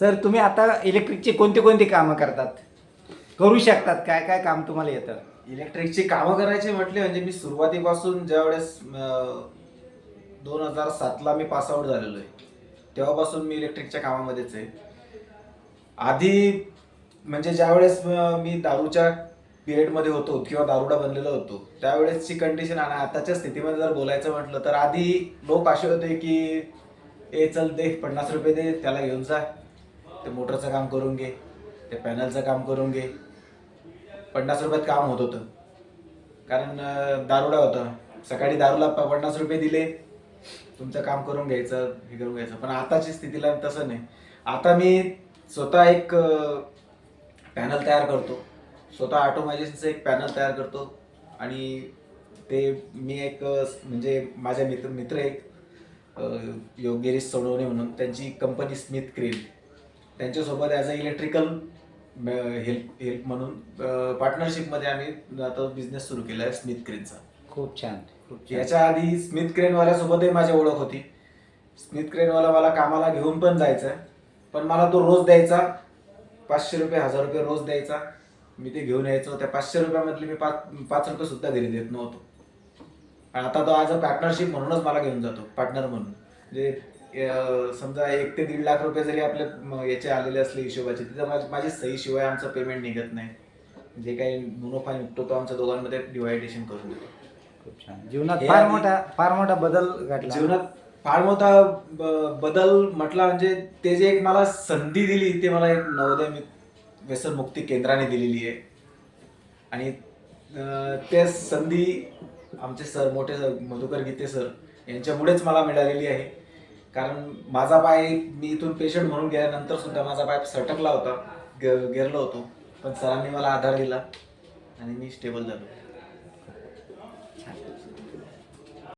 Sir तुम्ही आता इलेक्ट्रिकची कोणती कोणती कामं करतात? करू शकतात. काय काय काम तुम्हाला येतं? इलेक्ट्रिकची कामं करायची म्हटली म्हणजे मी सुरुवातीपासून ज्यावेळेस दोन हजार सातला मी पासआउट झालेलो आहे तेव्हापासून मी इलेक्ट्रिकच्या कामामध्येच आहे. आधी म्हणजे ज्यावेळेस मी दारूच्या पिरियडमध्ये होतो किंवा दारुडा बनलेलो होतो त्यावेळेसची कंडिशन आणि आताच्या स्थितीमध्ये जर बोलायचं म्हटलं तर आधी लोक असे होते की ए चल दे पन्नास रुपये दे त्याला घेऊन जा. ते मोटरचं काम करून घे ते पॅनलचं काम करून घे. पन्नास रुपयात काम होत होतं. कारण दारुडा होता. सकाळी दारूला प- पन्नास रुपये दिले. तुमचं काम करून घ्यायचं हे करून घ्यायचं. पण आताची स्थितीला तसं नाही. आता मी स्वतः एक पॅनल तयार करतो. स्वतः ऑटोमायझेशनचं एक पॅनल तयार करतो. आणि ते मी एक म्हणजे माझ्या मित्र मित्र एक अं, सोडवणे म्हणून त्यांची कंपनी स्मिथ क्रेन त्यांच्यासोबत as a electrical help help म्हणून पार्टनरशिपमध्ये आम्ही आता बिझनेस सुरू केला आहे स्मिथ क्रेनचा खूप छान. याच्या आधी स्मिथ क्रेनवाल्यासोबतही माझी ओळख होती. स्मिथ क्रेनवाला मला कामाला घेऊन पण जायचं पण मला तो रोज द्यायचा. पाचशे रुपये हजार रुपये रोज द्यायचा. मी ते घेऊन यायचो. त्या पाचशे रुपयामधले मी पाच पाच रुपये सुद्धा घरी देत नव्हतो. आणि आता तो आज अ पार्टनरशिप म्हणूनच मला घेऊन जातो. पार्टनर म्हणून. म्हणजे समजा एक ते दीड लाख रुपये जरी आपले म, याचे आलेले असले हिशोबाचे तिथं माझी माझी सही शिवाय आमचं पेमेंट निघत नाही. जे काही मुनोफा निघतो तो आमच्या दोघांमध्ये डिवायडेशन करून देतो. खूप छान. जीवनात फार मोठा फार मोठा बदल घडला. जीवनात फार मोठा बदल म्हटला म्हणजे ते जे एक मला संधी दिली ते मला एक नवोदय मि- व्यसनमुक्ती केंद्राने दिलेली आहे. आणि ते संधी आमचे सर मोठे सर मधुकर गीते सर यांच्यामुळेच मला मिळालेली आहे. कारण माझा पाय मी इथून पेशंट म्हणून गेल्यानंतर सुद्धा माझा पाय सटकला होता. गेलो होतो. पण सरांनी मला आधार दिला आणि मी स्टेबल झालो.